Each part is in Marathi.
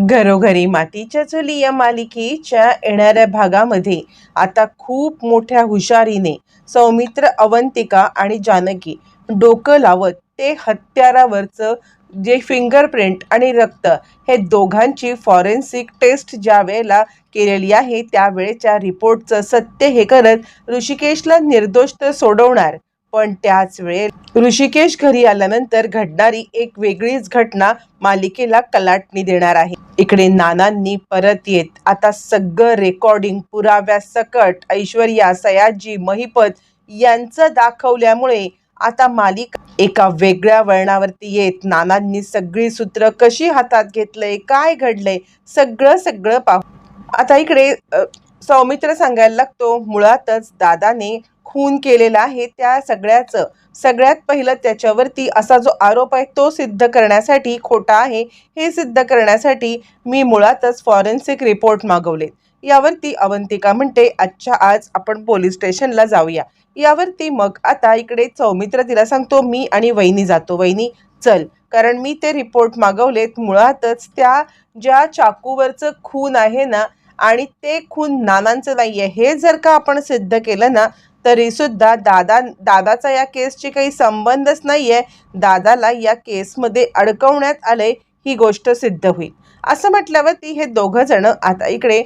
घरोघरी मातीच्या चुली या मालिकेच्या येणाऱ्या भागामध्ये आता खूप मोठ्या हुशारीने सौमित्र अवंतिका आणि जानकी डोकं लावत ते हत्यारावरचं जे फिंगरप्रिंट आणि रक्त हे दोघांची फॉरेन्सिक टेस्ट ज्या वेळेला केलेली आहे त्यावेळेच्या रिपोर्टचं सत्य हे करत ऋषिकेशला निर्दोष तर सोडवणार. पण त्याच वेळेत ऋषिकेश घरी आल्यानंतर घडणारी एक वेगळीच घटना मालिकेला कलाटणी देणार आहे. इकडे नानांनी परत येत. आता सगळं रेकॉर्डिंग पुराव्या सकट ऐश्वर्या सयाजी महिपत यांचं दाखवल्यामुळे आता मालिका एका वेगळ्या वळणावरती येत. नानांनी सगळी सूत्र कशी हातात घेतलंय काय घडलंय सगळं सगळं पाहू. आता इकडे सौमित्र सांगायला लागतो. मुळातच दादाने खून केलेला आहे त्या सगळ्याचं सगळ्यात पहिलं त्याच्यावरती असा जो आरोप आहे तो सिद्ध करण्यासाठी खोटा आहे हे सिद्ध करण्यासाठी मी मुळातच फॉरेन्सिक रिपोर्ट मागवले. यावरती अवंतिका म्हणते आजच्या आज आपण पोलीस स्टेशनला जाऊया. यावरती मग आता इकडे सौमित्र तिला सांगतो मी आणि वहिनी जातो वहिनी चल. कारण मी ते रिपोर्ट मागवलेत मुळातच त्या ज्या चाकूवरचं खून आहे ना आणि ते खून नानांचं नाही आहे हे जर का आपण सिद्ध केलं ना तरीसुद्धा दादा दादाचा या केसची काही संबंधच नाही आहे दादाला या केसमध्ये अडकवण्यात आले ही गोष्ट सिद्ध होईल. असं म्हटल्यावरती हे दोघं जण आता इकडे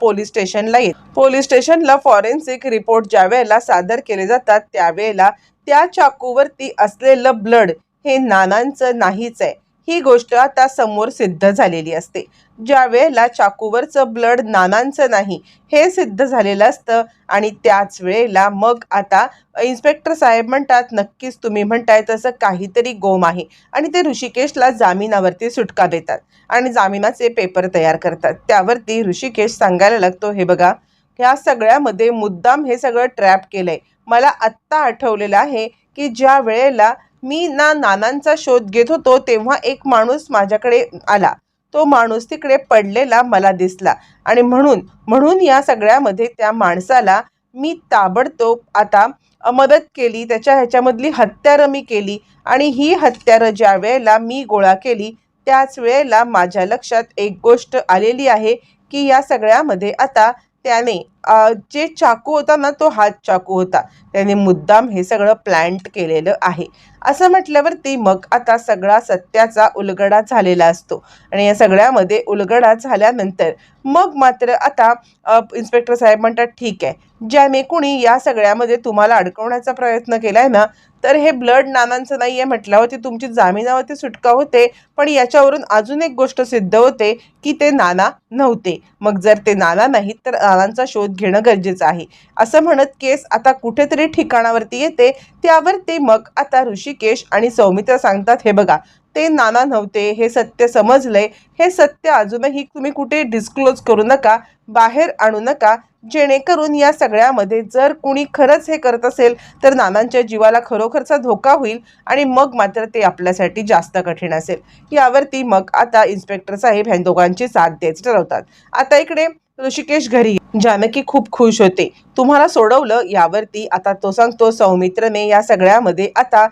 पोलीस स्टेशनला येत. पोलीस स्टेशनला फॉरेन्सिक रिपोर्ट ज्या वेळेला सादर केले जातात त्यावेळेला त्या चाकूवरती असलेलं ब्लड हे नानांचं नाहीच आहे. ही गोष्ट आता समोर सिद्ध झालेली असते. ज्या वेळेला चाकूवरचं ब्लड नानांचं नाही हे सिद्ध झालेलं असतं आणि त्याच वेळेला मग आता इन्स्पेक्टर साहेब म्हणतात नक्कीच तुम्ही म्हणताय तसं काहीतरी गोम आहे आणि ते ऋषिकेशला जामिनावरती सुटका देतात आणि जामिनाचे पेपर तयार करतात. त्यावरती ऋषिकेश सांगायला लागतो हे बघा ह्या सगळ्यामध्ये मुद्दाम हे सगळं ट्रॅप केलंय. मला आत्ता आठवलेलं आहे की ज्या वेळेला मी ना नानांचा शोध घेत होतो तेव्हा एक माणूस माझ्याकडे आला. तो माणूस तिकडे पडलेला मला दिसला आणि म्हणून म्हणून या सगळ्यामध्ये त्या माणसाला मी ताबडतोब आता मदत केली त्याच्या ह्याच्यामधली हत्यारं मी केली आणि ही हत्यारं ज्या वेळेला मी गोळा केली त्याच वेळेला माझ्या लक्षात एक गोष्ट आलेली आहे की या सगळ्यामध्ये आता त्याने जे चाकू होता ना तो हात चाकू होता. त्याने मुद्दाम हे सगळं प्लॅन्ट केलेलं आहे. असं म्हटल्यावरती मग आता सगळा सत्याचा उलगडा झालेला असतो. आणि या सगळ्यामध्ये उलगडा झाल्यानंतर मग मात्र आता इन्स्पेक्टर साहेब म्हणतात ठीक आहे. ज्याने कुणी या सगळ्यामध्ये तुम्हाला अडकवण्याचा प्रयत्न केलाय ना तर हे ब्लड नानांचं नाही आहे म्हटल्यावरती तुमची जामिनावरती सुटका होते. पण याच्यावरून अजून एक गोष्ट सिद्ध होते की ते नाना नव्हते. मग जर ते नाना नाहीत तर नानांचा शोध घेणं गरजेचं आहे. असं म्हणत केस आता कुठेतरी ठिकाणावरती येते. त्यावर ते मग आता ऋषिकेश आणि सौमित्र सांगतात हे बघा ते नाना नव्हते हे सत्य समजलंय हे सत्य अजूनही तुम्ही कुठे डिस्क्लोज करू नका बाहेर आणू नका जेणेकरून या सगळ्यामध्ये जर कुणी खरंच हे करत असेल तर नानांच्या जीवाला खरोखरचा धोका होईल आणि मग मात्र ते आपल्यासाठी जास्त कठीण असेल. यावरती मग आता इन्स्पेक्टर साहेब ह्या दोघांची साथ द्यायची ठरवतात. आता इकडे ऋषिकेश घरी जानकी खूप खुश होते. तुम्हाला सोडवलं यावरती. आता तो सांगतो सौमित्रने या सगळ्यामध्ये आता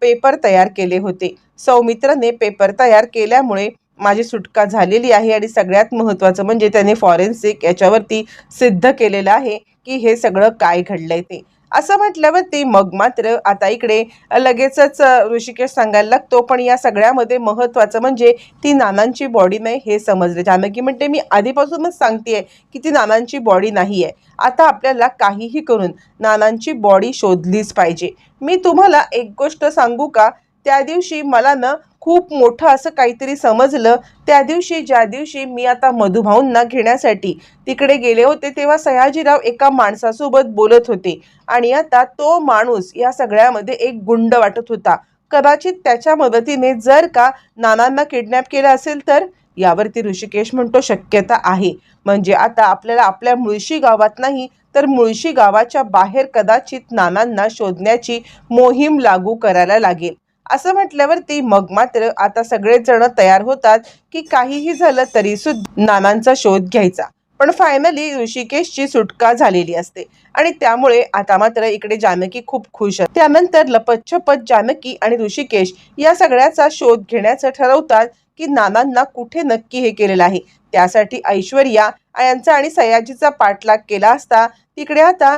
पेपर तयार केले होते. सौमित्रने पेपर तयार केल्यामुळे माझी सुटका झालेली आहे आणि सगळ्यात महत्त्वाचं म्हणजे त्याने फॉरेन्सिक याच्यावरती सिद्ध केलेलं आहे की हे सगळं काय घडलंय ते. असं म्हटल्यावरती मग मात्र आता इकडे लगेचच ऋषिकेश सांगायला लागतो. पण या सगळ्यामध्ये महत्त्वाचं म्हणजे ती नानांची बॉडी नाही हे समजले. जानकी म्हणते मी आधीपासूनच सांगते की ती नानांची बॉडी नाही आहे आता आपल्याला काहीही करून नानांची बॉडी शोधलीच पाहिजे. मी तुम्हाला एक गोष्ट सांगू का? त्या दिवशी मला ना खूप मोठं असं काहीतरी समजलं त्या दिवशी ज्या दिवशी मी आता मधुभाऊंना घेण्यासाठी तिकडे गेले होते तेव्हा सयाजीराव एका माणसासोबत बोलत होते. आणि आता तो माणूस या सगळ्यामध्ये एक गुंड वाटत होता. कदाचित त्याच्या मदतीने जर का नानांना किडनॅप केलं असेल तर? यावरती ऋषिकेश म्हणतो शक्यता आहे. म्हणजे आता आपल्याला आपल्या मुळशी गावात नाही तर मुळशी गावाच्या बाहेर कदाचित नानांना शोधण्याची मोहीम लागू करायला लागेल. असं म्हटल्यावरती मग मात्र आता सगळेच जण तयार होतात की काहीही झालं तरी सुद्धा नानांचा शोध घ्यायचा. पण फायनली ऋषिकेशची सुटका झालेली असते. आणि त्यामुळे आता मात्र इकडे जानकी खूप खुश आहे त्यानंतर लपतछपत जानकी आणि ऋषिकेश या सगळ्याचा शोध घेण्याचं ठरवतात की नानांना कुठे नक्की हे केलेलं आहे. त्यासाठी ऐश्वर्या यांचा आणि सयाजीचा पाठलाग केला असता तिकडे आता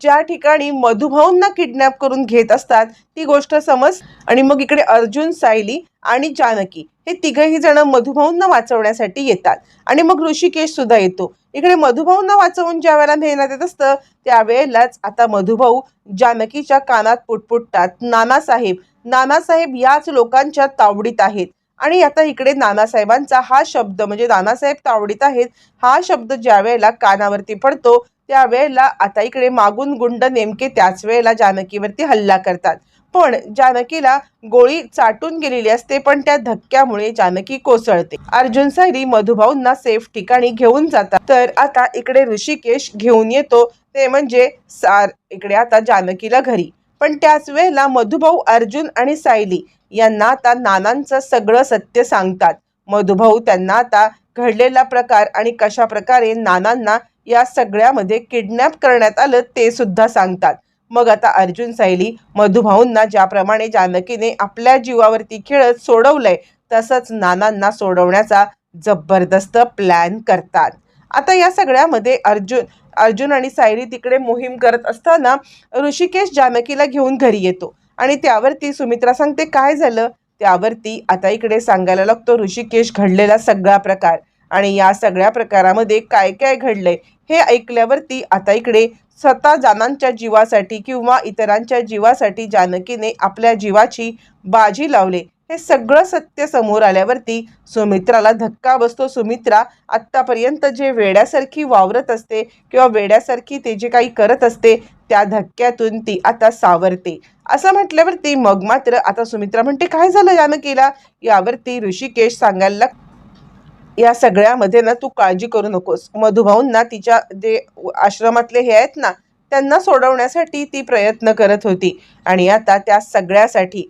ज्या ठिकाणी मधुभाऊंना किडनॅप करून घेत असतात ती गोष्ट समज. आणि मग इकडे अर्जुन सायली आणि जानकी हे तिघही जण मधुभाऊंना वाचवण्यासाठी येतात. आणि मग ऋषिकेश सुद्धा येतो. इकडे मधुभाऊंना वाचवून ज्या वेळेला मेहनत येत असतं त्यावेळेलाच आता मधुभाऊ जानकीच्या कानात पुटपुटतात. नानासाहेब नानासाहेब याच लोकांच्या तावडीत आहेत. आणि आता इकडे नानासाहेबांचा हा शब्द म्हणजे नानासाहेब तावडीत आहेत हा शब्द ज्या वेळेला कानावरती पडतो त्यावेळेला आता इकडे मागून गुंड नेमके त्याच वेळेला जानकीवरती हल्ला करतात. पण जानकीला गोळी चाटून गेलेली असते पण त्या धक्क्यामुळे जानकी कोसळते. अर्जुन सायरी मधुभाऊंना सेफ ठिकाणी घेऊन जातात. तर आता इकडे ऋषिकेश घेऊन येतो ते म्हणजे सार इकडे आता जानकीला घरी. पण त्याच वेळेला मधुभाऊ अर्जुन आणि सायली यांना आता नानांचं सगळं सत्य सांगतात. मधुभाऊ त्यांना आता घडलेला प्रकार आणि कशा प्रकारे नानांना या सगळ्यामध्ये किडनॅप करण्यात आलं ते सुद्धा सांगतात. मग आता अर्जुन सायली मधुभाऊंना ज्याप्रमाणे जानकीने आपल्या जीवावरती खेळत सोडवलंय तसंच नानांना सोडवण्याचा जबरदस्त प्लॅन करतात. आता या सगळ्यामध्ये अर्जुन अर्जुन आणि सायरी तिकडे मोहीम करत असताना ऋषिकेश जानकीला घेऊन घरी येतो. आणि त्यावरती सुमित्रा सांगते काय झालं? त्यावरती आता इकडे सांगायला लागतो ऋषिकेश घडलेला सगळा प्रकार आणि या सगळ्या प्रकारामध्ये काय काय घडलंय हे ऐकल्यावरती आता इकडे स्वतः जानांच्या जीवासाठी किंवा इतरांच्या जीवासाठी जानकीने आपल्या जीवाची बाजी लावले. हे सगळं सत्य समोर आल्यावरती सुमित्राला धक्का बसतो. सुमित्रा आत्तापर्यंत जे वेड्यासारखी वावरत असते किंवा वेड्यासारखी ते जे काही करत असते त्या धक्क्यातून ती आता सावरते. असं म्हटल्यावरती मग मात्र आता सुमित्रा म्हणते काय झालं यानं केला यावरती ऋषिकेश सांगायला लाग- या सगळ्यामध्ये ना तू काळजी करू नकोस. मधुभाऊंना तिच्या जे आश्रमातले हे आहेत ना त्यांना सोडवण्यासाठी ती प्रयत्न करत होती. आणि आता त्या सगळ्यासाठी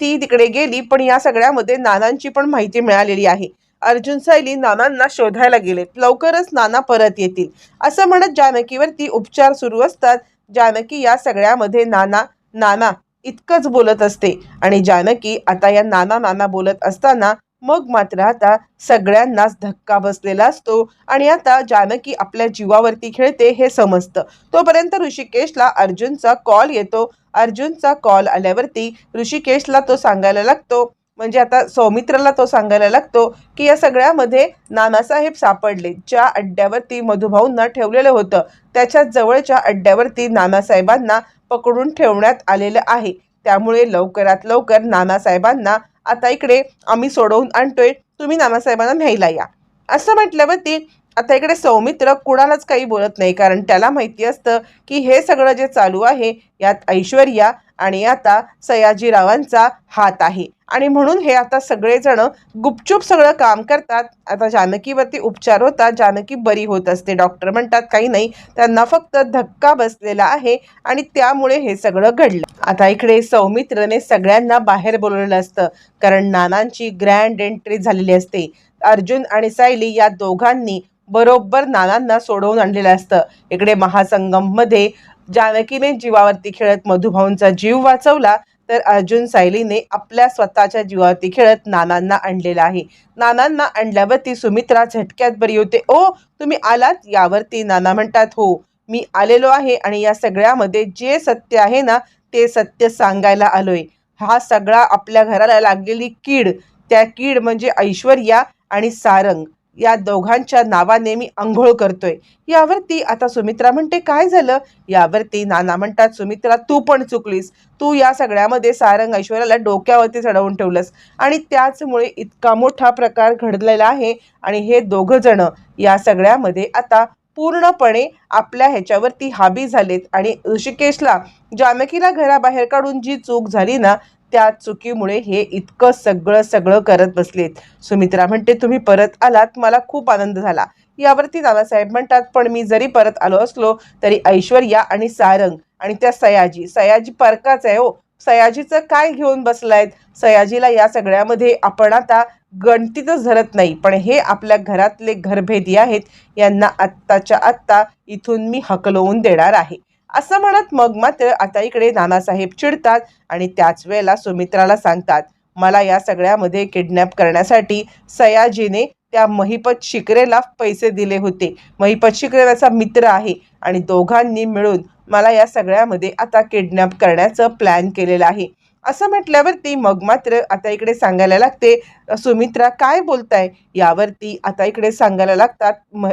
ती तिकडे गेली पण या सगळ्यामध्ये नानांची पण माहिती मिळालेली आहे. अर्जुन सायली नानांना शोधायला गेलेत. लवकरच नाना परत येतील. असं म्हणत जानकीवरती उपचार सुरू असतात. जानकी या सगळ्यामध्ये नाना नाना इतकंच बोलत असते. आणि जानकी आता या नाना नाना बोलत असताना मग मात्र आता सगळ्यांनाच धक्का बसलेला असतो. आणि आता जानकी आपल्या जीवावरती खेळते हे समजतं. तोपर्यंत ऋषिकेशला अर्जुनचा कॉल येतो. अर्जुनचा कॉल आल्यावरती ऋषिकेशला तो सांगायला लागतो. म्हणजे आता सौमित्राला तो सांगायला लागतो की या सगळ्यामध्ये नानासाहेब सापडले ज्या अड्ड्यावरती मधुभाऊंना ठेवलेलं होतं. त्याच्या जवळच्या अड्ड्यावरती नानासाहेबांना पकडून ठेवण्यात आलेलं आहे. त्यामुळे लवकरात लवकर नानासाहेबांना आता इकडे आम्ही सोडवून आणतोय तुम्ही नानासाहेबांना न्यायला या. असं म्हटल्यावरती आता इकडे सौमित्र कुणालाच काही बोलत नाही कारण त्याला माहिती असतं की हे सगळं जे चालू आहे यात ऐश्वर्या आणि आता सयाजीरावांचा हात आहे. आणि म्हणून हे आता सगळेजण गुपचूप सगळं काम करतात. आता जानकीवरती उपचार होतात. जानकी बरी होत असते. डॉक्टर म्हणतात काही नाही. त्यांना फक्त धक्का बसलेला आहे. आणि त्यामुळे हे सगळं घडलं. आता इकडे सौमित्रने सगळ्यांना बाहेर बोलवलेलं असतं. कारण नानांची ग्रँड एंट्री झालेली असते. अर्जुन आणि सायली या दोघांनी बरोबर नानांना सोडवून आणलेलं असतं. इकडे महासंगममध्ये जानकीने जीवावरती खेळत मधुभाऊंचा जीव वाचवला तर अर्जुन सायलीने आपल्या स्वतःच्या जीवावरती खेळत नानांना आणलेला आहे. नानांना आणल्यावरती सुमित्रा झटक्यात बरी होते. ओ तुम्ही आलात? यावरती नाना म्हणतात हो मी आलेलो आहे आणि या सगळ्यामध्ये जे सत्य आहे ना ते सत्य सांगायला आलोय. हा सगळा आपल्या घराला लागलेली कीड त्या कीड म्हणजे ऐश्वर्या आणि सारंग. या दोघांच्या नावाने मी आंघोळ करतोय. यावरती आता सुमित्रा म्हणते काय झालं? यावरती नाना म्हणतात सुमित्रा तू पण चुकलीस. तू या सगळ्यामध्ये सारंग ऐश्वर्याला डोक्यावरती चढवून ठेवलंस. आणि त्याचमुळे इतका मोठा प्रकार घडलेला आहे आणि हे दोघं जण या सगळ्यामध्ये आता पूर्णपणे आपल्या ह्याच्यावरती हाबी झालेत. आणि ऋषिकेशला जानकीला घराबाहेर काढून जी चूक झाली ना त्या चुकीमुळे हे इतकं सगळं सगळं करत बसलेत. सुमित्रा म्हणते तुम्ही परत आलात? मला खूप आनंद झाला. यावरती दादासाहेब म्हणतात पण मी जरी परत आलो असलो तरी ऐश्वर्या आणि सारंग आणि त्या सयाजी सयाजी परकाच आहे हो. सयाजीचं काय घेऊन बसलायत? सयाजीला या सगळ्यामध्ये आपण आता गणतीतच धरत नाही पण हे आपल्या घरातले घरभेदी आहेत. यांना आत्ताच्या आत्ता इथून मी हकलवून देणार आहे. असं म्हणत मग मात्र आता इकडे नानासाहेब चिडतात आणि त्याच वेळेला सुमित्राला सांगतात मला या सगळ्यामध्ये किडनॅप करण्यासाठी सयाजीने त्या महिपत शिकरेला पैसे दिले होते. महिपत शिकरे त्याचा मित्र आहे आणि दोघांनी मिळून मला या सगळ्यामध्ये आता किडनॅप करण्याचं प्लॅन केलेलं आहे. असं म्हटल्यावरती मग मात्र आता इकडे सांगायला लागते सुमित्रा काय बोलताय? यावरती आता इकडे सांगायला लागतात म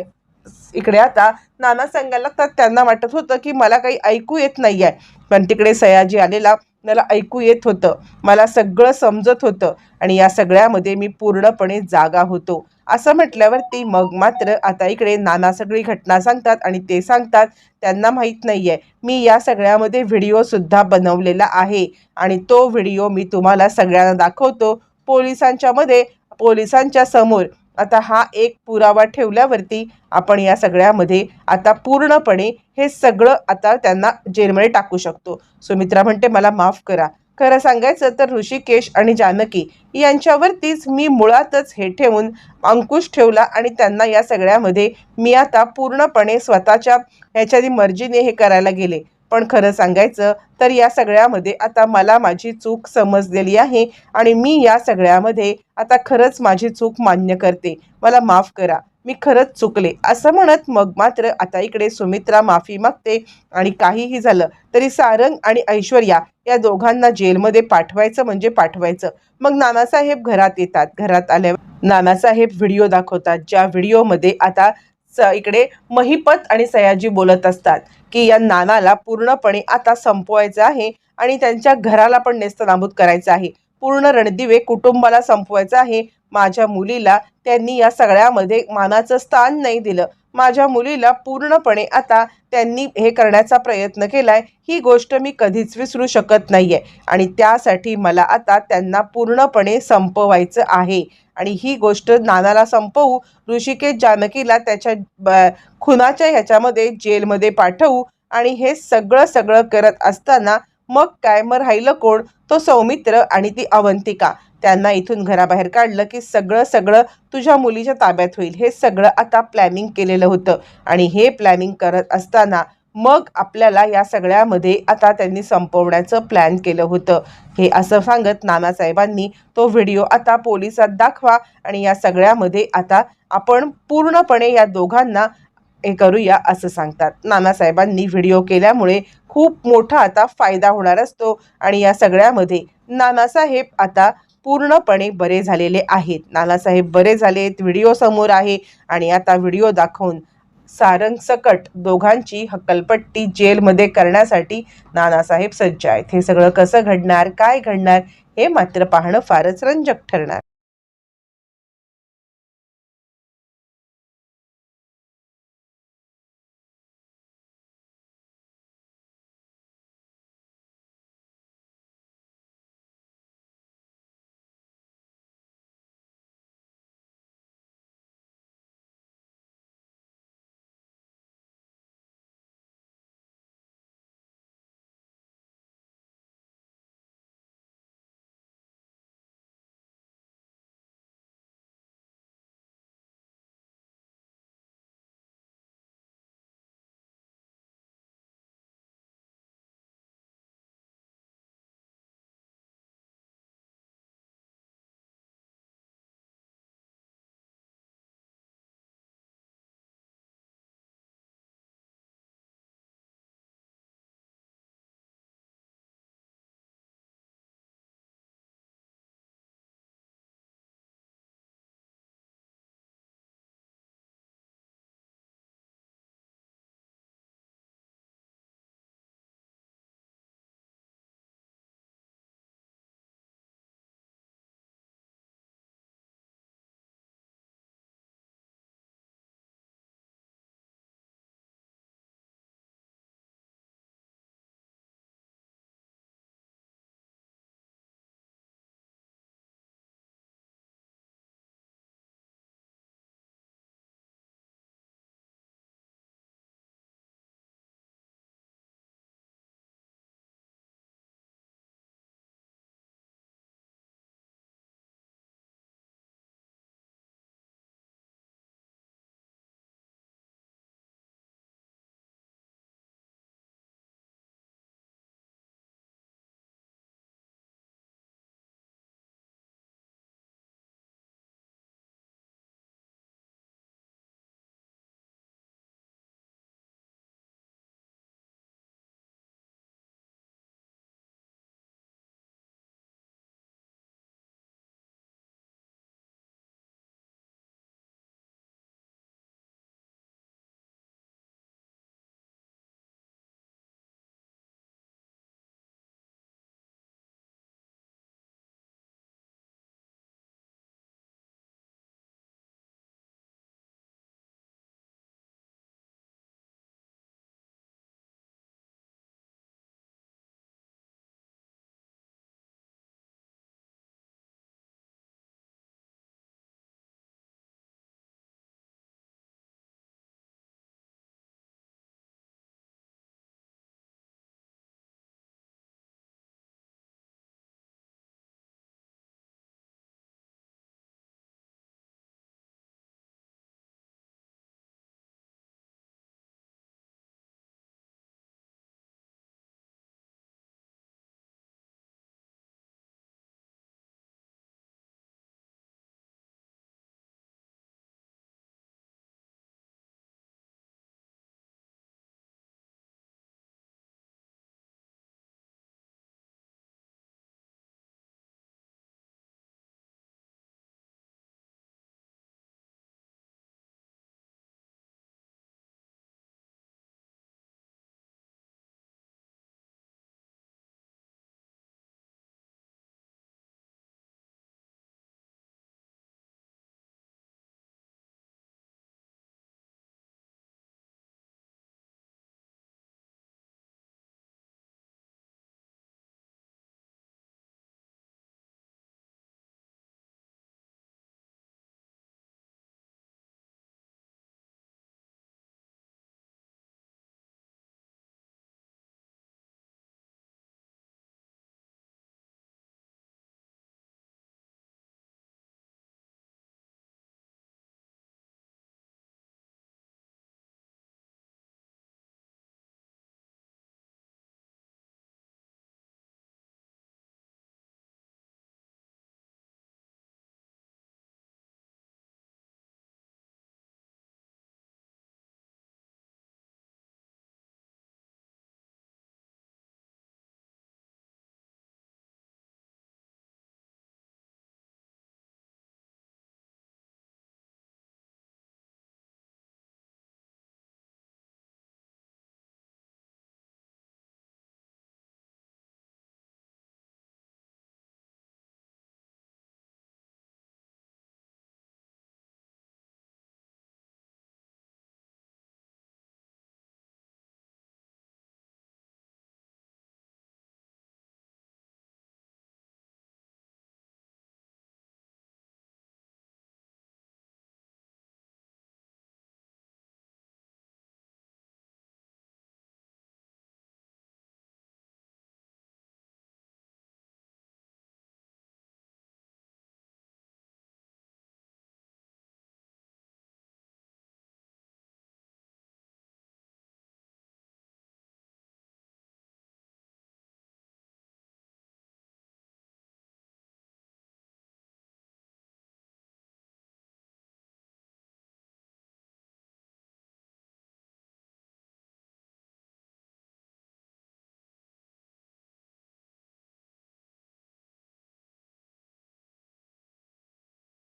इकडे आता नाना सांगायला लागतात त्यांना वाटत होतं की मला काही ऐकू येत नाही आहे पण तिकडे सयाजी आलेला मला ऐकू येत होतं. मला सगळं समजत होतं आणि या सगळ्यामध्ये मी पूर्णपणे जागा होतो. असं म्हटल्यावरती मग मात्र आता इकडे नाना सगळी घटना सांगतात आणि ते सांगतात त्यांना माहीत नाही आहे मी या सगळ्यामध्ये व्हिडिओसुद्धा बनवलेला आहे आणि तो व्हिडिओ मी तुम्हाला सगळ्यांना दाखवतो. पोलिसांच्यामध्ये पोलिसांच्या समोर आता हा एक पुरावा ठेवल्यावरती आपण या सगळ्यामध्ये आता पूर्णपणे हे सगळं आता त्यांना जेलमध्ये टाकू शकतो. सुमित्रा म्हणते मला माफ करा. खरं सांगायचं तर ऋषिकेश आणि जानकी यांच्यावरतीच मी मुळातच हे ठेवून अंकुश ठेवला आणि त्यांना या सगळ्यामध्ये मी आता पूर्णपणे स्वतःच्या ह्याच्या मर्जीने हे करायला गेले. पण खरं सांगायचं तर या सगळ्यामध्ये आता मला माझी चूक समजलेली आहे आणि मी या सगळ्यामध्ये आता खरंच माझी चूक मान्य करते. मला माफ करा. मी खरंच चुकले. असं म्हणत मग मात्र आता इकडे सुमित्रा माफी मागते आणि काहीही झालं तरी सारंग आणि ऐश्वर्या या दोघांना जेलमध्ये पाठवायचं म्हणजे पाठवायचं. मग नानासाहेब घरात येतात. घरात आल्यावर नानासाहेब व्हिडिओ दाखवतात. ज्या व्हिडिओमध्ये आता स इकडे महिपत आणि सयाजी बोलत असतात. की या नानाला पूर्णपणे आता संपवायचं आहे आणि त्यांच्या घराला पण नेस्तनाबूत करायचं आहे. पूर्ण रणदिवे कुटुंबाला संपवायचं आहे. माझ्या मुलीला त्यांनी या सगळ्यामध्ये मानाचं स्थान नाही दिलं. माझ्या मुलीला पूर्णपणे आता त्यांनी हे करण्याचा प्रयत्न केलाय ही गोष्ट मी कधीच विसरू शकत नाहीये. आणि त्यासाठी मला आता त्यांना पूर्णपणे संपवायचं आहे. आणि ही गोष्ट नानाला संपवू ऋषिकेश जानकीला त्याच्या ब- खुनाच्या ह्याच्यामध्ये जेलमध्ये पाठवू आणि हे सगळं सगळं करत असताना मग काय? मग राहिलं कोण? तो सौमित्र आणि ती अवंतिका. त्यांना इथून घराबाहेर काढलं की सगळं सगळं तुझ्या मुलीच्या ताब्यात होईल. हे सगळं आता प्लॅनिंग केलेलं होतं. आणि हे प्लॅनिंग करत असताना मग आपल्याला या सगळ्यामध्ये आता त्यांनी संपवण्याचं प्लॅन केलं होतं. हे असं सांगत नानासाहेबांनी तो व्हिडिओ आता पोलिसात दाखवा आणि या सगळ्यामध्ये आता आपण पूर्णपणे या दोघांना हे करूया असं सांगतात. नानासाहेबांनी व्हिडिओ केल्यामुळे खूप मोठा आता फायदा होणार असतो आणि या सगळ्यामध्ये नानासाहेब आता पूर्णपणे बरे झालेले आहेत. नानासाहेब बरे झालेत व्हिडिओ समोर आहे आणि आता व्हिडिओ दाखवून सारंग सकट दोघांची हक्कलपट्टी जेलमध्ये करण्यासाठी नानासाहेब सज्ज आहेत. हे सगळं कसं घडणार काय घडणार हे मात्र पाहणं फारच रंजक ठरणार.